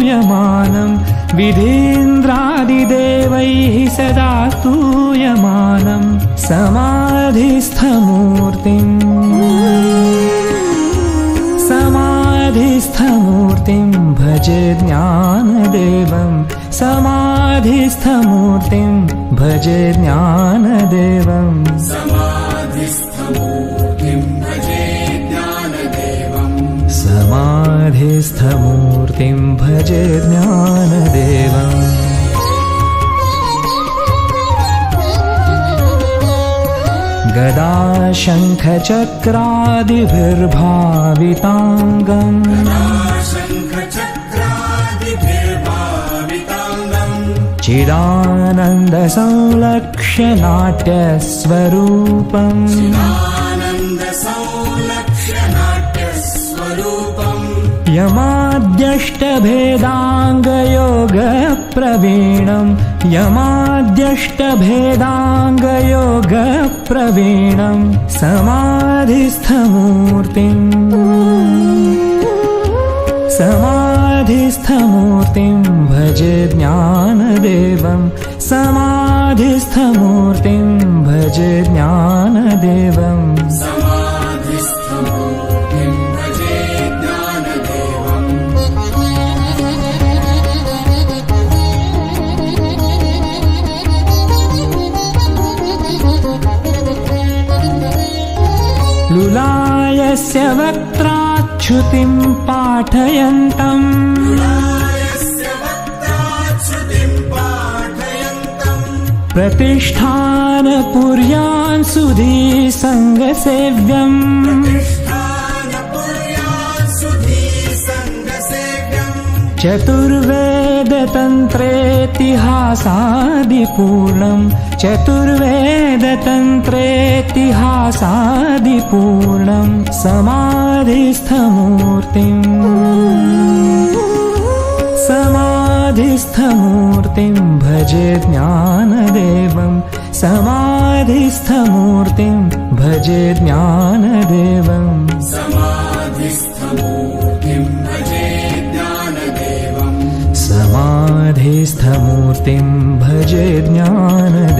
स्तूयमानं विधीन्द्रादिदेवैः सदा स्तूयमानं समाधिस्थमूर्तिम्। समाधिस्थमूर्तिं भजे ज्ञानदेवं समाधिस्थमूर्तिं भजे ज्ञानदेवम् समाधिस्थमूर्तिं भजे ज्ञानदेवम्। गदा शङ्खचक्रादिभिर्भाविताङ्गम् शङ्खचक्रादिभिर्भाविताङ्गम् चिदानन्दसंलक्ष्य नाट्यस्वरूपम् नाट्यस्वरूपम् यमाद्यष्टभेदाङ्गयोगप्रवीणम् समाधिस्थमूर्तिम्। समाधिस्थमूर्तिं भजे ज्ञानदेवं। समाधिस्थमूर्तिं भजे ज्ञानदेवम् स्य वक्त्राच्युतिम् पाठयन्तम्। प्रतिष्ठानपुर्यान् सुदी सङ्गसेव्यम्। चतुर्वेदतन्त्रेतिहासादिपूर्णम्। चतुर्वेदतन्त्रेतिहास चतुर्वेदतन्त्रेतिहासादिपूर्णम् समाधिस्थमूर्तिम् समाधिस्थमूर्तिं। भजे ज्ञानदेवं। समाधिस्थमूर्तिं भजे ज्ञानदेवम् समाधिस्थमूर्तिम् भजे ज्ञानदेवम् समाधिस्थमूर्तिं भजे ज्ञानदेवम्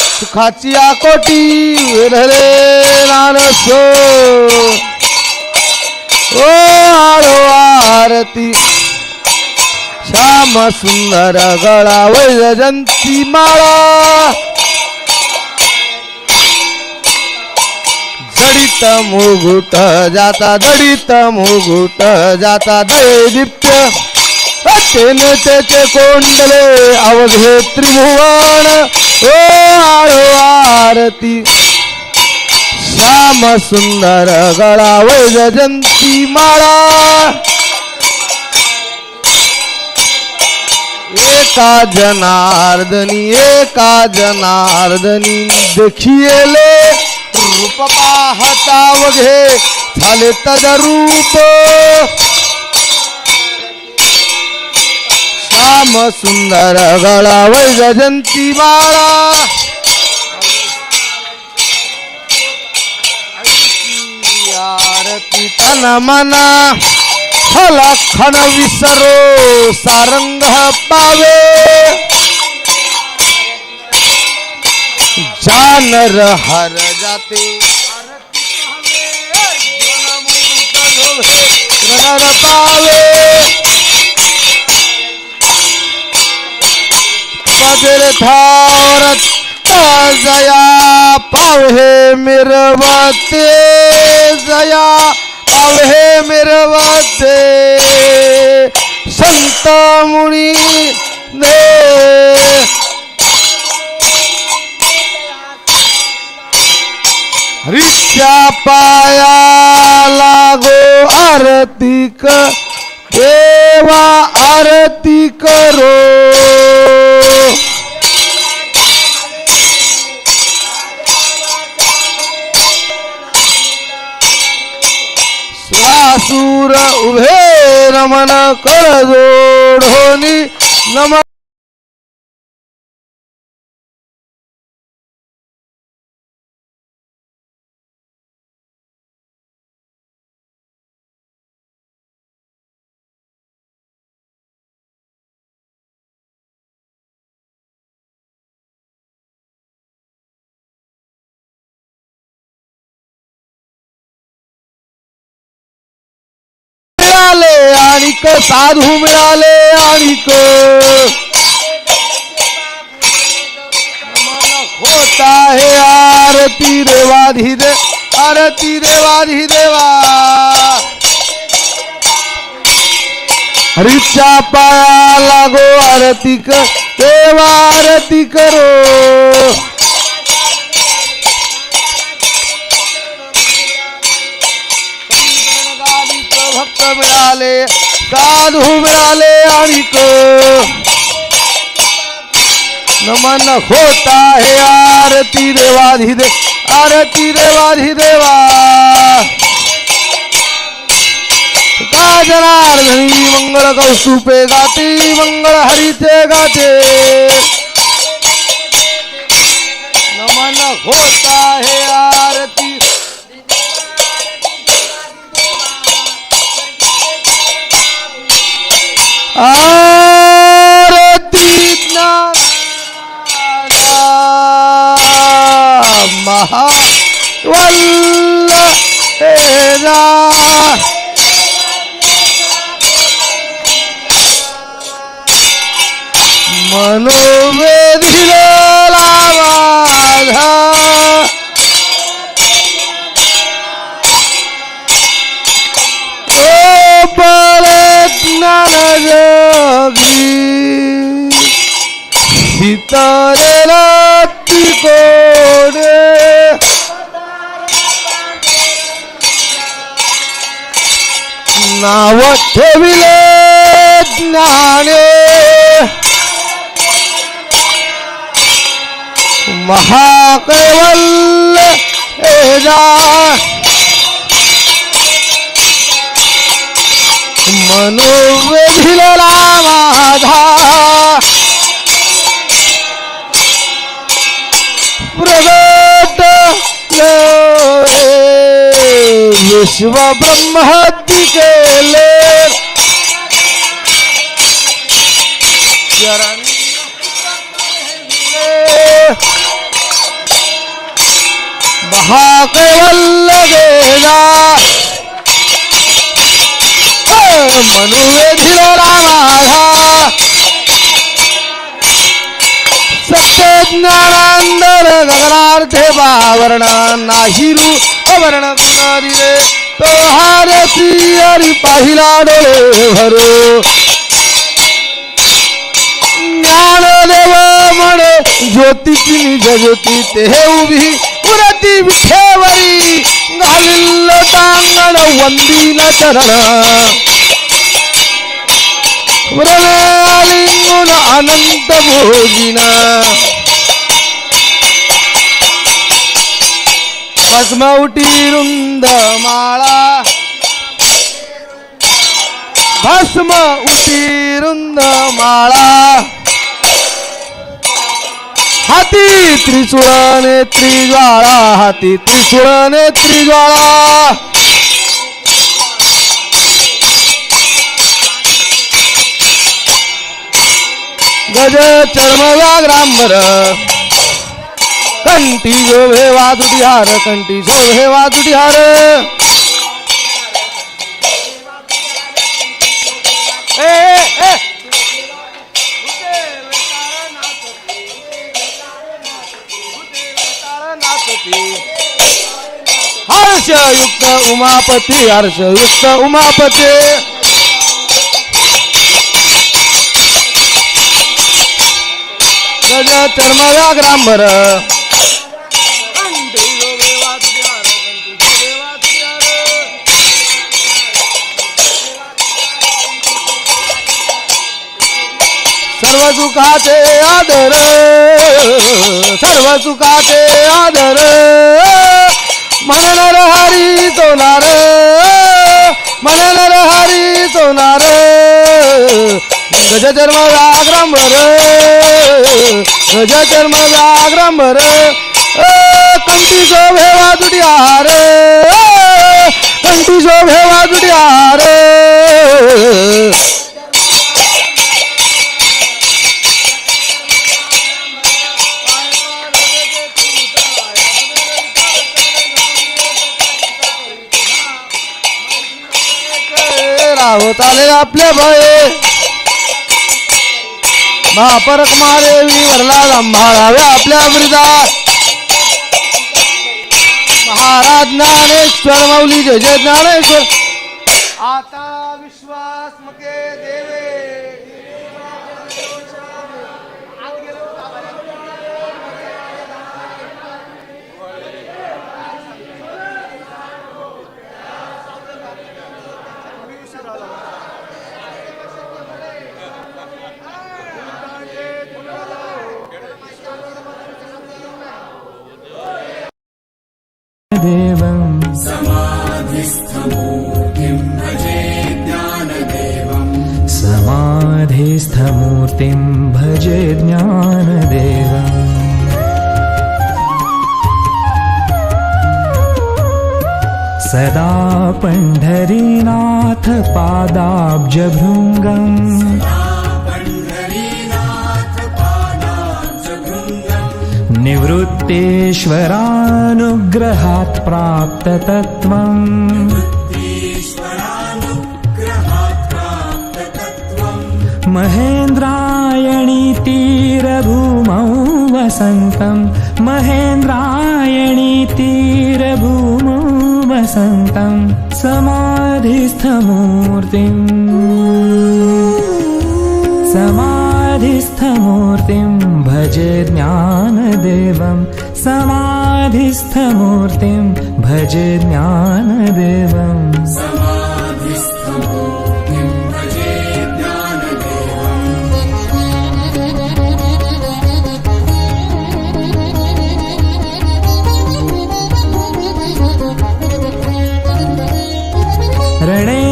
सुखाची आकोटी रे नानसो ओ आरो आरती श्याम सुंदर गळा वैजयंती माळा. दडित मुगुट जाता दडित मुगुट जाता दैदिप्य तेने त्याचे कोंडले अवघे त्रिभुवन. ओ आळो आरती श्याम सुंदर गळा वैजयंती माळा. एका जनार्दनी एका जनार्दनी देखिले रूप पाहता वघे. झाले तद रूप. श्याम सुंदर गळा वैजयंती बाळा. आरती तन मना लखन विसरो सारंग पावे. जानर हर जाते. दीदार पावे. पदरथावर जया पावहे मिरवते जया पावहे मिरवते. संत मुनी ने हरीच्या पाया लागो आरती देवा उभे रमन कर जोडोनी नम को साधु मिला ले आनी को। होता है आरती रेवाधी धीरे आरती रेवा धीरेवा हरिचा पाया लागो आरती कर देवा आरती करो। भक्त मिळाले साधू मिळाले आणिक नमन होता है आरती देवाधी दे आरती देवाधी देवा जनार्दनी मंगळ कौस्तुपे गाती मंगळ हरीचे गाते। नमन होता है आरती Oh! महाकैवल एजा। मनोवेधिला माझा प्रगट विश्व ब्रह्महत्ती केले चरण महाकैवल्य मनुवे मनुवेधिला माझा सत्यज्ञानांदर गगनार्थे बावरण नाही रूपवर्ण गुण दिले तो हारती हरी पाहिला डोळे भरो। ज्ञानदेव म्हणे ज्योतीची निज ज्योती ते उभी। ದಿ ವಿಠೇವರಿ ಗಾಲಿಲ್ಲ ತಾಂಗಣ ಒಂದಿನ ಚರಣ ವೃಣಾಲಿಂಗುನ ಅನಂತ ಭೋಗಿನ ಭಸ್ಮವುಟಿರುಂದ ಮಾಳ ಭಸ್ಮ ಉಟಿರುಂದ ಮಾಳ हाती त्रिशूळ त्रिज्वाळा हाती त्रिशूळ त्रिज्वाळा. गज चर्म व्याग्रांबर कंटी शोभे वाजुटी हार कंठी शोभे वाजुटी हार हर्षयुक्त उमापती हर्षयुक्त उमापती. गज चर्म व्याघ्रांबर सर्व सुखाचे आदर सर्व सुखाचे आदर. सोनार म्हणणार हरी सोनार. गज चर्म व्याघ्रांबर गज चर्म व्याघ्रांबर. कंठी शोभे वाजुडी हार कंठी शोभे वाजुडी आहार होत आले आपल्या भये महापरक महादेवी वरला सांभाळावे आपल्या ब्रिदात महाराज ज्ञानेश्वर माऊली जय जय ज्ञानेश्वर. आता देवम् समाधिस्थमूर्तिम् भजे ज्ञानदेवम् ज्ञानदेवम् सदा पण्ढरीनाथ पादाब्जभृङ्गम् पादाब्जभृङ्गम् नुग्रहात् प्राप्ततत्त्वम्। महेन्द्रायणीतीरभूमौ वसन्तम् महेन्द्रायणीतीरभूमौ वसन्तम् समाधिस्थमूर्तिम्। समाधिस्थमूर्तिं भजे ज्ञानदेवं। समाधिस्थमूर्तिं भजे ज्ञानदेवम् रणे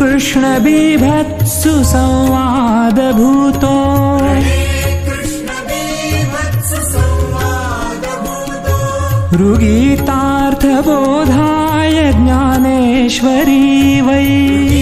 कृष्णबिभत्सु संवादभूतो मृगीतार्थबोधाय ज्ञानेश्वरी वै।